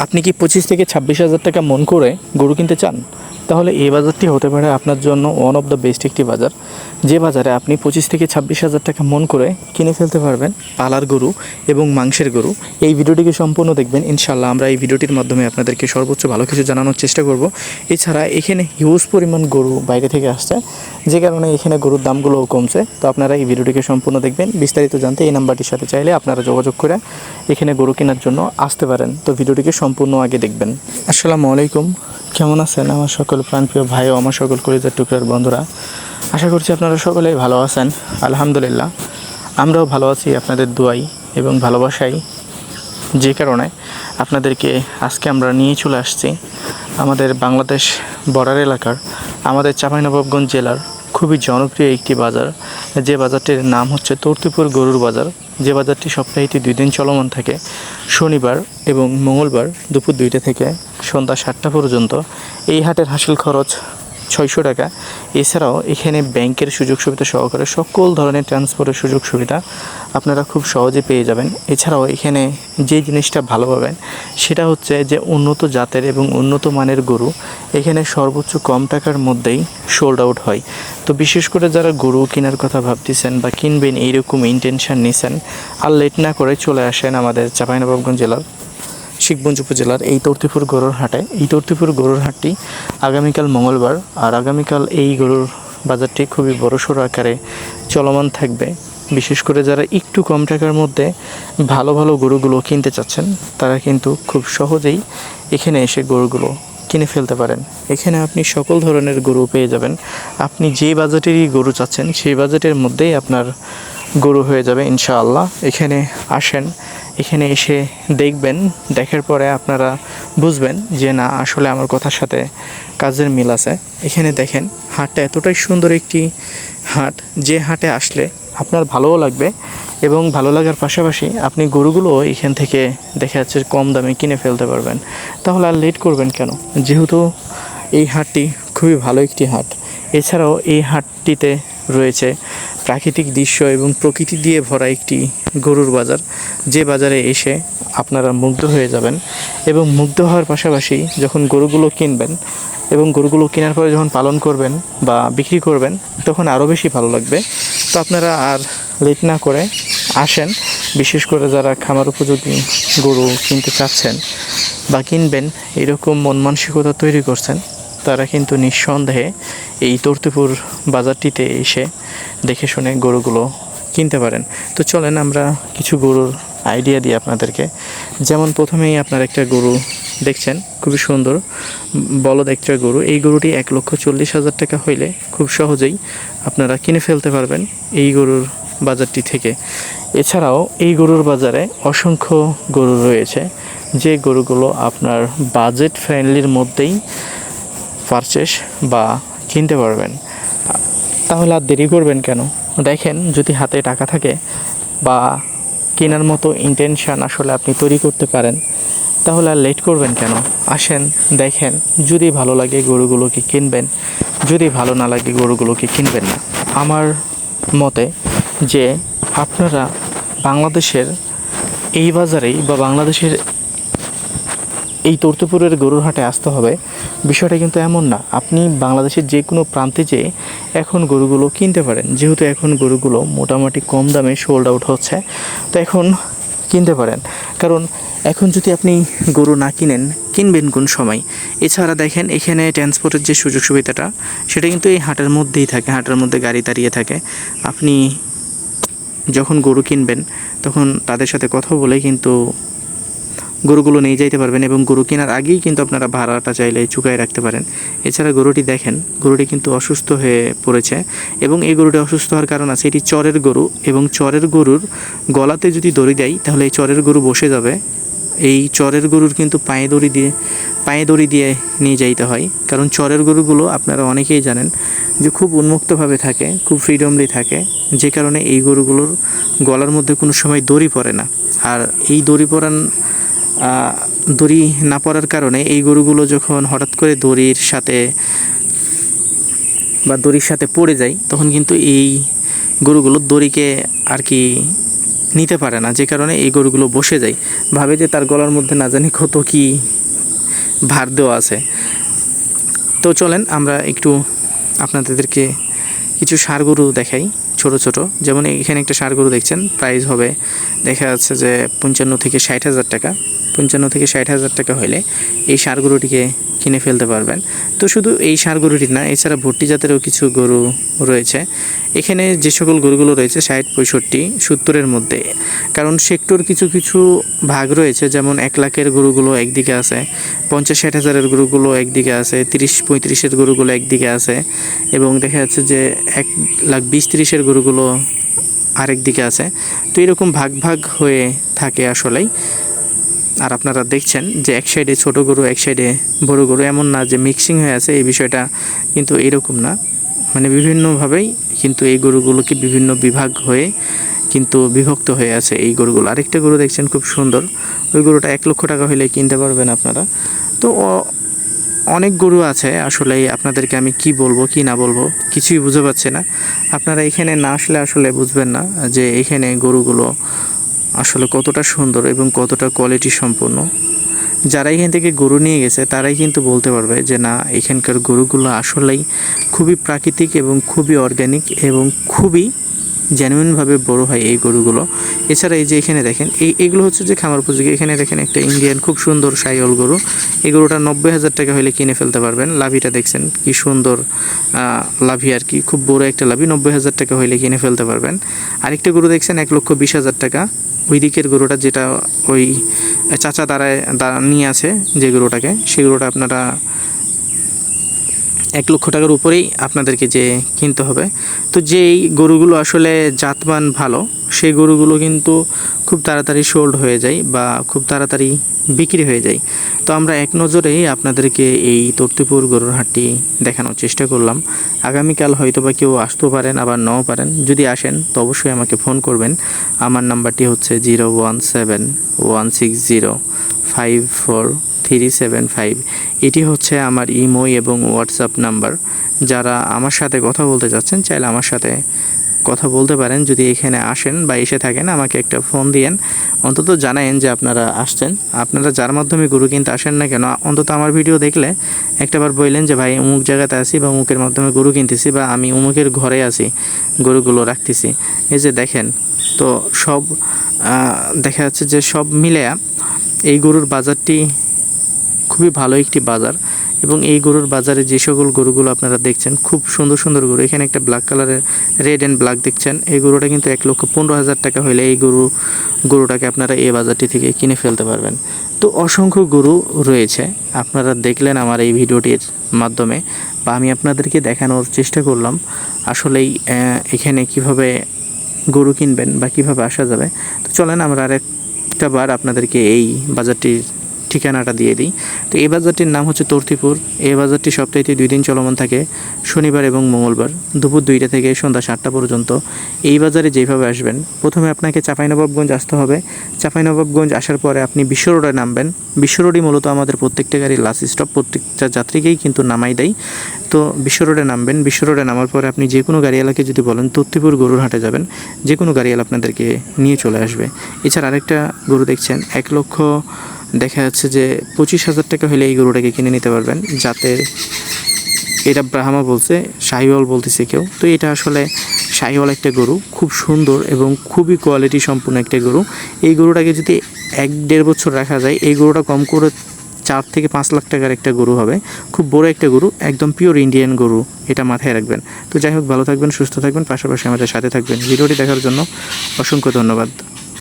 আপনি কি পঁচিশ থেকে ছাব্বিশ হাজার টাকা মন করে গরু কিনতে চান? তাহলে এই বাজারটি হতে পারে আপনার জন্য ওয়ান অফ দ্য বেস্ট একটি বাজার। যে বাজারে আপনি পঁচিশ থেকে ছাব্বিশ হাজার টাকা মন করে কিনে ফেলতে পারবেন পালার গরু এবং মাংসের গরু। এই ভিডিওটিকে সম্পূর্ণ দেখবেন ইনশাল্লাহ আমরা এই ভিডিওটির মাধ্যমে আপনাদেরকে সর্বোচ্চ ভালো কিছু জানানোর চেষ্টা করব। এছাড়া এখানে হিউজ পরিমাণ গরু বাইরে থেকে আসছে, যে কারণে এখানে গরুর দামগুলোও কমছে। তো আপনারা এই ভিডিওটিকে সম্পূর্ণ দেখবেন। বিস্তারিত জানতে এই নাম্বারটির সাথে চাইলে আপনারা যোগাযোগ করে এখানে গরু কেনার জন্য আসতে পারেন। তো ভিডিওটিকে সম্পূর্ণ আগে দেখবেন। আসসালামু আলাইকুম। কেমন আছেন আমার সকল? প্রাণপ্রিয় ভাই ও আমার সকল কলিজার টুকরার বন্ধুরা, আশা করছি আপনারা সকলেই ভালো আছেন। আলহামদুলিল্লাহ, আমরাও ভালো আছি আপনাদের দোয়াই এবং ভালোবাসাই। যে কারণে আপনাদেরকে আজকে আমরা নিয়ে চলে আসছি আমাদের বাংলাদেশ বর্ডার এলাকার, আমাদের চাঁপাইনবাবগঞ্জ জেলার খুবই জনপ্রিয় একটি বাজার। যে বাজারটির নাম হচ্ছে তর্তিপুর গরুর বাজার। যে বাজারটি সপ্তাহে দুই দিন চলমান থাকে, শনিবার এবং মঙ্গলবার দুপুর দুইটা থেকে সন্ধ্যা সাতটা পর্যন্ত এই হাটের হাসিল খরচ ছয়শো টাকা। এছাড়াও এখানে ব্যাংকের সুযোগ সুবিধা সহকারে সকল ধরনের ট্রান্সপোর্টের সুযোগ সুবিধা আপনারা খুব সহজে পেয়ে যাবেন। এছাড়াও এখানে যে জিনিসটা ভালো পাবেন, সেটা হচ্ছে যে উন্নত জাতের এবং উন্নত মানের গরু এখানে সর্বোচ্চ কম টাকার মধ্যেই সোল্ড আউট হয়। তো বিশেষ করে যারা গরু কেনার কথা ভাবতেছেন বা কিনবেন, এইরকম ইন্টেনশন নিছেন, আর লেট না করে চলে আসেন আমাদের চাঁপাইনবাবগঞ্জ জেলার শিখগঞ্জ উপজেলার এই তর্তিপুর গরুর হাটে। এই তর্তিপুর গরুর হাটটি আগামীকাল মঙ্গলবার আর আগামীকাল এই গরুর বাজারটি খুবই বড়সড় আকারে চলমান থাকবে। বিশেষ করে যারা একটু কম টাকার মধ্যে ভালো ভালো গরুগুলো কিনতে চাচ্ছেন, তারা কিন্তু খুব সহজেই এখানে এসে গরুগুলো কিনে ফেলতে পারেন। এখানে আপনি সকল ধরনের গরু পেয়ে যাবেন। আপনি যে বাজেটেরই গরু চাচ্ছেন, সেই বাজেটের মধ্যেই আপনার গরু হয়ে যাবে ইনশাআল্লাহ। এখানে আসেন এখানে এসে দেখবেন, দেখার পরে আপনারা বুঝবেন যে না, আসলে আমার কথার সাথে কাজের মিল আছে। এখানে দেখেন, হাটটা এতটাই সুন্দর একটি হাট, যে হাটে আসলে আপনার ভালোও লাগবে এবং ভালো লাগার পাশাপাশি আপনি গরুগুলো এখান থেকে দেখা যাচ্ছে কম দামে কিনে ফেলতে পারবেন। তাহলে আর লেট করবেন কেন? যেহেতু এই হাটটি খুবই ভালো একটি হাট। এছাড়াও এই হাটটিতে রয়েছে প্রাকৃতিক দৃশ্য এবং প্রকৃতি দিয়ে ভরা একটি গরুর বাজার। যে বাজারে এসে আপনারা মুগ্ধ হয়ে যাবেন এবং মুগ্ধ হওয়ার পাশাপাশি যখন গরুগুলো কিনবেন এবং গরুগুলো কেনার পরে যখন পালন করবেন বা বিক্রি করবেন, তখন আরও বেশি ভালো লাগবে। তো আপনারা আর লেট না করে আসেন। বিশেষ করে যারা খামার উপযোগী গরু কিনতে চাচ্ছেন বা কিনবেন, এরকম মন মানসিকতা তৈরি করছেন তারা কিন্তু নিঃসন্দেহে এই তর্তিপুর বাজারটিতে এসে দেখে শুনে গরুগুলো কিনতে পারেন। তো চলেন আমরা কিছু গরুর আইডিয়া দিই আপনাদেরকে। যেমন প্রথমেই আপনার একটা গরু দেখছেন, খুবই সুন্দর, বলদ একটা গরু। এই গরুটি এক লক্ষ চল্লিশ হাজার টাকা হইলে খুব সহজেই আপনারা কিনে ফেলতে পারবেন এই গরুর বাজারটি থেকে। এছাড়াও এই গরুর বাজারে অসংখ্য গরু রয়েছে। যে গরুগুলো আপনার বাজেট ফ্রেন্ডলির মধ্যেই পারচেস বা কিনতে পারবেন। তাহলে আর দেরি করবেন কেন? দেখেন, যদি হাতে টাকা থাকে বা কেনার মতো ইন্টেনশন আসলে আপনি তৈরি করতে পারেন, তাহলে আর লেট করবেন কেন? আসেন, দেখেন, যদি ভালো লাগে গরুগুলোকে কিনবেন, যদি ভালো না লাগে গরুগুলোকে কিনবেন না। আমার মতে যে আপনারা বাংলাদেশের এই বাজারেই বা বাংলাদেশের এই তর্তপুরের গরুর হাটে আসতে হবে। বিষয়টা কিন্তু এমন না। আপনি বাংলাদেশের যে কোনো প্রান্তে যেয়ে এখন গরুগুলো কিনতে পারেন। যেহেতু এখন গরুগুলো মোটামুটি কম দামে সোল্ড আউট হচ্ছে, তো এখন কিনতে পারেন। কারণ এখন যদি আপনি গরু না কিনেন, কিনবেন কোন সময়? এছাড়া দেখেন, এখানে ট্রান্সপোর্টের যে সুযোগ সুবিধাটা, সেটা কিন্তু এই হাটের মধ্যেই থাকে। হাটের মধ্যে গাড়ি দাঁড়িয়ে থাকে। আপনি যখন গরু কিনবেন, তখন তাদের সাথে কথা বলে কিন্তু গরুগুলো নিয়ে যাইতে পারবেন এবং গরু কেনার আগেই কিন্তু আপনারা ভাড়াটা চাইলে চুকায় রাখতে পারেন। এছাড়া গরুটি দেখেন গরুটি কিন্তু অসুস্থ হয়ে পড়েছে এবং এই গরুটি অসুস্থ হওয়ার কারণ আছে এটি চরের গরু এবং চরের গরুর গলাতে যদি দড়ি দেয় তাহলে এই চরের গরু বসে যাবে। এই চরের গরুর কিন্তু পায়ে দড়ি দিয়ে পায়ে দড়ি দিয়ে নিয়ে যাইতে হয়। কারণ চরের গরুগুলো আপনারা অনেকেই জানেন যে খুব উন্মুক্তভাবে থাকে খুব ফ্রিডমলি থাকে। যে কারণে এই গরুগুলোর গলার মধ্যে কোনো সময় দড়ি পড়ে না। আর এই দড়ি আহ, দড়ি না পড়ার কারণে এই গরুগুলো যখন হঠাৎ করে দড়ির সাথে বা দড়ির সাথে পড়ে যায়, তখন কিন্তু এই গরুগুলো দড়িকে আর কি নিতে পারে না। যে কারণে এই গরুগুলো বসে যায়। ভাবে যে তার গলার মধ্যে না জানি কত কি ভার দেওয়া আছে। তো চলেন আমরা একটু আপনাদেরকে কিছু সার গরু দেখাই। ছোট ছোট। যেমন এখানে একটা গরু দেখছেন প্রাইস হবে দেখা যাচ্ছে যে পঞ্চান্ন থেকে ষাট হাজার টাকা। পঞ্চান্ন থেকে ষাট হাজার টাকা হলে এই সার গরুটিকে কিনে ফেলতে পারবেন। তো শুধু এই সার গরুটি না, এছাড়া ভর্তি জাতেরও কিছু গরু রয়েছে। এখানে যে সকল গরুগুলো রয়েছে, ষাট, পঁয়ষট্টি, সত্তরের মধ্যে, কারণ সেক্টর কিছু কিছু ভাগ রয়েছে, যেমন এক লাখের গরুগুলো একদিকে আছে, পঞ্চাশ, ষাট হাজারের গরুগুলো একদিকে আছে, তিরিশ, পঁয়ত্রিশের গরুগুলো একদিকে আছে, এবং দেখা যাচ্ছে যে এক লাখ বিশ তিরিশের গরুগুলো আরেক দিকে আছে। তো এরকম ভাগ ভাগ হয়ে থাকে আসলেই। আর আপনারা দেখছেন যে এক সাইডে ছোট গরু, এক সাইডে বড় গরু, এমন না যে মিক্সিং হয়ে আছে, এই বিষয়টা কিন্তু এরকম না। মানে বিভিন্নভাবেই কিন্তু এই গরুগুলোকে বিভিন্ন বিভাগ হয়ে কিন্তু বিভক্ত হয়ে আছে এই গরুগুলো। আরেকটা গরু দেখছেন খুব সুন্দর। ওই গরুটা এক লক্ষ টাকা হলে কিনতে পারবেন আপনারা। তো অনেক গরু আছে, আসলে আপনাদেরকে আমি কি বলব, কি না বলব, কিছুই বুঝে পাচ্ছি না। আপনারা এখানে না আসলে আসলে বুঝবেন না যে এখানে গরুগুলো আসলে কতটা সুন্দর এবং কতটা কোয়ালিটি সম্পন্ন। যারা এখান থেকে গরু নিয়ে গেছে, তারাই কিন্তু বলতে পারবে যে, না, এখানকার গরুগুলো আসলেই খুবই প্রাকৃতিক এবং খুবই অর্গ্যানিক এবং খুবই জেনুইনভাবে বড় হয় এই গরুগুলো। এছাড়া এই যে এখানে দেখেন, এই, এগুলো হচ্ছে যে খামার উপযোগী। এখানে দেখেন একটা ইন্ডিয়ান খুব সুন্দর সাইল গরু। এই গরুটা নব্বই হাজার টাকা হলে কিনে ফেলতে পারবেন। লাভিটা দেখছেন, কি সুন্দর লাভি আর কি। খুব বড় একটা লাভি, নব্বই হাজার টাকা হলে কিনে ফেলতে পারবেন। আরেকটা গরু দেখছেন, এক লক্ষ বিশ হাজার টাকা। ওই দিকের গরুটা যেটা ওই চাচা দাঁড়ায় দাঁড়া নিয়ে আছে যে গরুটাকে, সেই গরুটা আপনারা এক লক্ষ টাকার উপরেই আপনাদেরকে যে কিনতে হবে। তো যেই গরুগুলো আসলে জাতমান ভালো সেই গরুগুলো কিন্তু খুব তাড়াতাড়ি সোল্ড হয়ে যায় বা খুব তাড়াতাড়ি বিক্রি হয়ে যায়। তো আমরা এক নজরেই আপনাদেরকে এই তর্তিপুর গরুর হাটটি দেখানোর চেষ্টা করলাম। আগামীকাল হয়তো বা কেউ আসতেও পারেন, আবার নাও পারেন। যদি আসেন, তো অবশ্যই আমাকে ফোন করবেন। আমার নাম্বারটি হচ্ছে zero one seven one six zero five four three seven five. এটি হচ্ছে আমার ইমো এবং হোয়াটসঅ্যাপ নাম্বার। যারা আমার সাথে কথা বলতে চাচ্ছেন চাইলে আমার সাথে কথা বলতে পারেন, যদি এখানে আসেন বা এসে থাকেন, আমাকে একটা ফোন দিয়েন। অন্তত জানায়েন যে আপনারা আসছেন। আপনারা যার মাধ্যমে গরু কিনতে আসেন না কেন, অন্তত আমার ভিডিও দেখলে একটাবার বললেন যে, ভাই অমুক জায়গাতে আছি বা অমুকের মাধ্যমে গরু কিনতেছি বা আমি অমুকের ঘরে আছি, গরুগুলো রাখতেছি। এই যে দেখেন, তো সব দেখা যাচ্ছে যে সব মিলে এই গরুর বাজারটি খুবই ভালো একটি বাজার। এবং এই গরুর বাজারে যে সকল গরুগুলো আপনারা দেখছেন, খুব সুন্দর সুন্দর গরু। এখানে একটা ব্ল্যাক কালারের রেড অ্যান্ড ব্ল্যাক দেখছেন। এই গরুটা কিন্তু এক লক্ষ পনেরো হাজার টাকা হলে এই গরু, গরুটাকে আপনারা এই বাজারটি থেকে কিনে ফেলতে পারবেন। তো অসংখ্য গরু রয়েছে। আপনারা দেখলেন আমার এই ভিডিওটির মাধ্যমে বা আমি আপনাদেরকে দেখানোর চেষ্টা করলাম আসলেই এখানে কীভাবে গরু কিনবেন বা কীভাবে আসা যাবে। তো চলেন আমরা আরেকটা বার আপনাদেরকে এই বাজারটির ঠিকানাটা দিয়ে দিই। তো এই বাজারটির নাম হচ্ছে তর্তিপুর। এই বাজারটি সপ্তাহে দুই দিন চলমান থাকে, শনিবার এবং মঙ্গলবার, দুপুর দুইটা থেকে সন্ধ্যা সাতটা পর্যন্ত। এই বাজারে যেভাবে আসবেন, প্রথমে আপনাকে চাঁপাইনবাবগঞ্জ আসতে হবে। চাঁপাইনবাবগঞ্জ আসার পরে আপনি বিশ্ব রোডে নামবেন। বিশ্ব রোডই মূলত আমাদের প্রত্যেকটা গাড়ির লাস্ট স্টপ প্রত্যেকটা যাত্রীকেই কিন্তু নামাই দেয়। তো বিশ্ব রোডে নামবেন। বিশ্ব রোডে নামার পরে আপনি যে কোনো গাড়িওয়ালাকে যদি বলেন তত্তিপুর গরুর হাটে যাবেন। যে কোনো গাড়িওয়ালা আপনাদেরকে নিয়ে চলে আসবে। এছাড়া আরেকটা গরু দেখছেন, এক লক্ষ দেখা যাচ্ছে যে পঁচিশ হাজার টাকা হলে এই গরুটাকে কিনে নিতে পারবেন। যাতে এটা ব্রাহ্মা বলছে, শাহিওয়াল বলতেছে কেউ। তো এটা আসলে শাহিওয়াল একটা গরু, খুব সুন্দর এবং খুবই কোয়ালিটি সম্পূর্ণ একটা গরু। এই গরুটাকে যদি এক দেড় বছর রাখা যায়, এই গরুটা কম করে চার থেকে পাঁচ লাখ টাকার একটা গরু হবে। খুব বড় একটা গরু, একদম পিওর ইন্ডিয়ান গরু, এটা মাথায় রাখবেন। তো যাই হোক, ভালো থাকবেন, সুস্থ থাকবেন, পাশাপাশি আমাদের সাথে থাকবেন। ভিডিওটি দেখার জন্য অসংখ্য ধন্যবাদ।